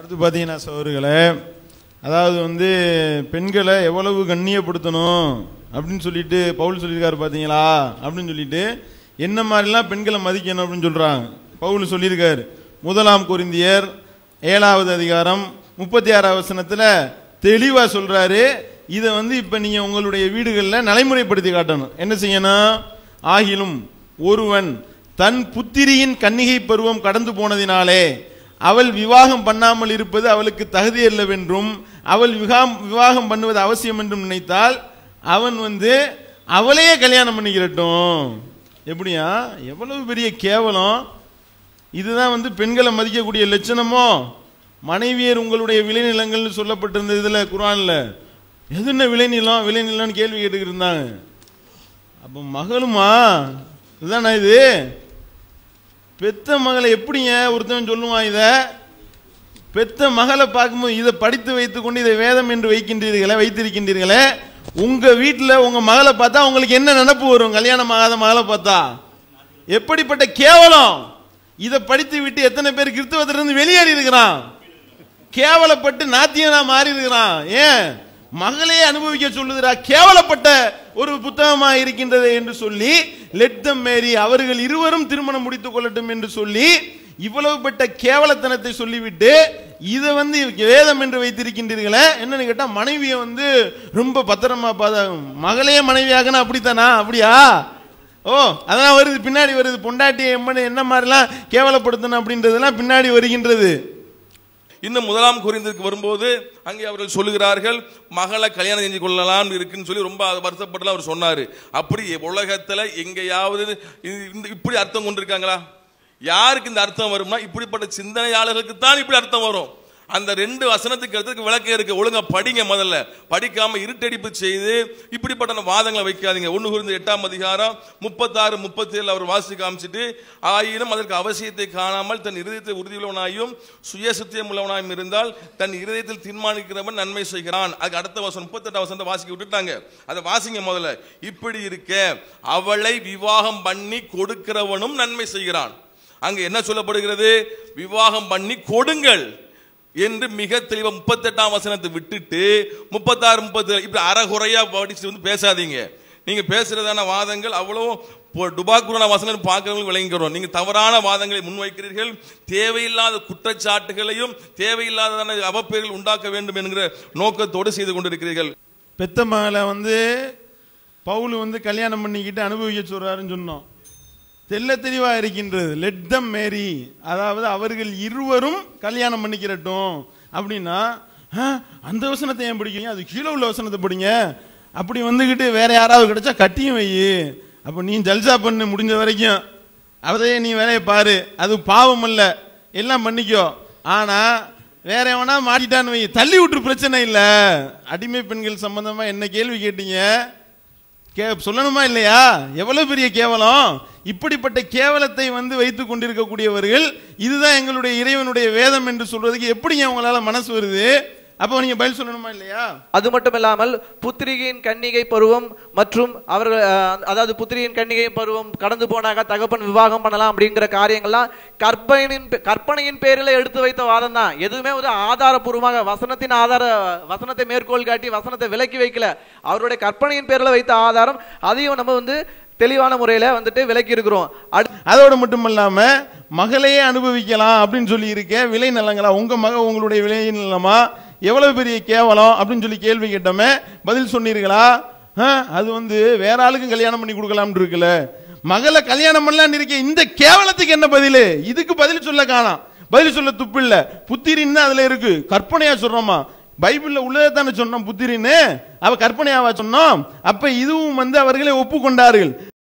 அடுத்து பார்த்தீங்கன்னா சோறுகளை அதாவது வந்து பெண்களை எவ்வளவு கண்ணியப்படுத்தணும் அப்படின்னு சொல்லிட்டு பவுல் சொல்லியிருக்காரு பார்த்தீங்களா அப்படின்னு சொல்லிட்டு என்ன மாதிரிலாம் பெண்களை மதிக்கணும் அப்படின்னு சொல்கிறாங்க பவுல் சொல்லியிருக்காரு. முதலாம் குறிந்தியர் ஏழாவது அதிகாரம் முப்பத்தி ஆறாவது வசனத்தில் தெளிவாக சொல்கிறாரு இதை வந்து இப்போ நீங்கள் உங்களுடைய வீடுகளில் நடைமுறைப்படுத்தி காட்டணும். என்ன செய்யணும்? ஆகிலும் ஒருவன் தன் புத்திரியின் கன்னிகை பருவம் கடந்து போனதினாலே அவள் விவாகம் பண்ணாமல் இருப்பது அவளுக்கு தகுதியல்லவென்றும் அவள் விகாம் விவாகம் பண்ணுவது அவசியம் என்றும் நினைத்தால் அவன் வந்து அவளையே கல்யாணம் பண்ணிக்கிறட்டும். எப்படியா? எவ்வளவு பெரிய கேவலம். இதுதான் வந்து பெண்களை மதிக்கக்கூடிய லட்சணமோ? மனைவியர் உங்களுடைய விளைநிலங்கள்னு சொல்லப்பட்டிருந்த இதில் குரானில் எது என்ன விளைநிலம்? விளைநிலம்னு கேள்வி கேட்டுக்கிட்டு இருந்தாங்க. அப்போ மகளுமா? இதுதானா இது? பெத்த மகளை எப்படிங்க ஒருத்தன் சொல்லுவான் இதை? பெத்த மகளை பார்க்கும்போது இதை படித்து வைத்துக்கொண்டு இதை வேதம் என்று வைக்கின்றீர்களே வைத்திருக்கின்றீர்களே உங்கள் வீட்டில் உங்கள் மகளை பார்த்தா உங்களுக்கு என்ன நினப்பு வரும்? கல்யாணம் ஆகாத மகளை பார்த்தா? எப்படிப்பட்ட கேவலம்? இதை படித்து விட்டு எத்தனை பேர் கிறிஸ்தவத்திலிருந்து வெளியேறி இருக்கிறான்? கேவலப்பட்டு நாத்தியனா மாறி இருக்கிறான். ஏன்? மகளே அனுபவிக்க சொல்லுகிறா கேவலப்பட்ட ஒரு புத்தகமாக இருக்கின்றது என்று சொல்லி லெட்தம் மேரி அவர்கள் இருவரும் திருமணம் முடித்துக் கொள்ளட்டும் என்று சொல்லி இவ்வளவு பட்ட கேவலத்தனத்தை சொல்லிவிட்டு இதை வந்து வேதம் என்று வைத்திருக்கின்றீர்களே என்னன்னு கேட்டால் மனைவியை வந்து ரொம்ப பத்திரமா பாத மகளே மனைவியாகனா அப்படித்தானா? அப்படியா? ஓ அதெல்லாம் வருது பின்னாடி வருது. பொண்டாட்டியை எம்மனு என்ன மாதிரிலாம் கேவலப்படுத்தணும் அப்படின்றதெல்லாம் பின்னாடி வருகின்றது. இன்னும் முதலாம் குறிந்திற்கு வரும்போது அங்கே அவர்கள் சொல்லுகிறார்கள் மகளை கல்யாணம் செஞ்சு கொள்ளலாம் இருக்குன்னு சொல்லி ரொம்ப வருத்தப்பட்டுலாம் அவர் சொன்னாரு. அப்படி உலகத்துல எங்கேயாவது இப்படி அர்த்தம் கொண்டிருக்காங்களா? யாருக்கு இந்த அர்த்தம் வரும்னா இப்படிப்பட்ட சிந்தனையாளர்களுக்கு தான் இப்படி அர்த்தம் வரும். அந்த ரெண்டு வசனத்துக்கு எடுத்ததுக்கு விளக்கம் இருக்கு. ஒழுங்கா படிங்க முதல்ல. படிக்காம இருட்டடிப்பு செய்து இப்படிப்பட்ட வாதங்களை வைக்காதீங்க. ஒன்று குறிந்த எட்டாம் அதிகாரம் முப்பத்தாறு முப்பத்தி ஏழு அவர் வாசி காமிச்சிட்டு ஆயினும் அதற்கு அவசியத்தை காணாமல் தன் இருதயத்தை உறுதியுள்ளவனாயும் சுயசத்தியம் உள்ளவனாயும் இருந்தால் தன் இருதயத்தில் தீர்மானிக்கிறவன் நன்மை செய்கிறான். அதுக்கு அடுத்த வசனம் முப்பத்தெட்டாம் வசனத்தை வாசிக்க விட்டுட்டாங்க. அதை வாசிங்க முதல்ல. இப்படி இருக்க அவளை விவாகம் பண்ணி கொடுக்கிறவனும் நன்மை செய்கிறான். அங்க என்ன சொல்லப்படுகிறது? விவாகம் பண்ணி கொடுங்கள். என்று மிக தெளிவாக முப்பத்தெட்டாம் வசனத்தை விட்டுட்டு முப்பத்தாறு முப்பத்தி இப்படி அறகுறையா படிச்சு வந்து பேசாதீங்க. நீங்க பேசுறதான வாதங்கள் அவ்வளோ டுபாக்குரான வசனம் பார்க்கறவங்களுக்கு விளங்கிக்கிறோம். நீங்க தவறான வாதங்களை முன்வைக்கிறீர்கள். தேவையில்லாத குற்றச்சாட்டுகளையும் தேவையில்லாத அவப்பெயர்கள் உண்டாக்க வேண்டும் என்கிற நோக்கத்தோடு செய்து கொண்டிருக்கிறீர்கள். பெத்த மகளை வந்து பவுல் வந்து கல்யாணம் பண்ணிக்கிட்டு அனுபவிக்க சொல்றாருன்னு சொன்னோம். தெல்ல தெளிவாக இருக்கின்றது. லெட் தம் மேரி அதாவது அவர்கள் இருவரும் கல்யாணம் பண்ணிக்கிறட்டும். அப்படின்னா அந்த வசனத்தை ஏன் பிடிக்கிறீங்க? அது கீழே உள்ள வசனத்தை பிடிங்க. அப்படி வந்துக்கிட்டு வேற யாராவது கிடைச்சா கட்டியும் வை. அப்போ நீ ஜல்சா பண்ணு முடிஞ்ச வரைக்கும். அதையே நீ வேலையை பாரு. அது பாவம் இல்லை எல்லாம் பண்ணிக்கோ. ஆனா வேற எவனா மாட்டிட்டான்னு வை. தள்ளி விட்டு பிரச்சனை இல்லை. அடிமை பெண்கள் சம்பந்தமா என்ன கேள்வி கேட்டீங்க? கே சொல்லணுமா இல்லையா? எவ்வளவு பெரிய கேவலம்? இப்படிப்பட்ட கேவலத்தை வந்து வைத்து கொண்டிருக்கக்கூடியவர்கள் இதுதான் எங்களுடைய இறைவனுடைய வேதம் என்று சொல்றதுக்கு எப்படிங்க அவங்களால மனசு வருது? அப்போ நீங்க பதில் சொல்லணுமா இல்லையா? அது மட்டும் இல்லாமல் புத்திரிகையின் கன்னிகை பருவம் மற்றும் அவர்கள் அதாவது புத்திரியின் கன்னிகை பருவம் கடந்து போனாக தகப்பன் விவாகம் பண்ணலாம் அப்படிங்கிற காரியங்கள்லாம் கற்பனையின் கற்பனையின் பேரில் எடுத்து வைத்த வாதம் தான். எதுவுமே ஒரு ஆதாரபூர்வமாக வசனத்தின் ஆதார வசனத்தை மேற்கோள் காட்டி வசனத்தை விலக்கி வைக்கல. அவருடைய கற்பனையின் பேரில் வைத்த ஆதாரம் அதையும் நம்ம வந்து தெளிவான முறையில வந்துட்டு விலக்கி இருக்கிறோம். அதோட மட்டும் இல்லாம மகளையே அனுபவிக்கலாம் அப்படின்னு சொல்லி இருக்க விளை நிலங்களா? உங்க மக உங்களுடைய விளை நிலமா? எவ்வளவு பெரிய கேவலம் அப்படின்னு சொல்லி கேள்வி கேட்டோமே பதில் சொன்னீர்களா? அது வந்து வேற ஆளுக்கு கல்யாணம் பண்ணி கொடுக்கலாம்னு இருக்குல்ல. மகளை கல்யாணம் பண்ணலான்னு இருக்க இந்த கேவலத்துக்கு என்ன பதில்? இதுக்கு பதில் சொல்ல காணாம். பதில் சொல்ல துப்பு இல்ல. புத்திரின்னு தான் அதுல இருக்கு. கற்பனையா சொல்றோமா? பைபிள்ல உள்ளதை தானே சொன்னோம் புத்திரின்னு? அவ கற்பனையாவா சொன்னோம்? அப்ப இதுவும் வந்து அவர்களை ஒப்புக்கொண்டார்கள்.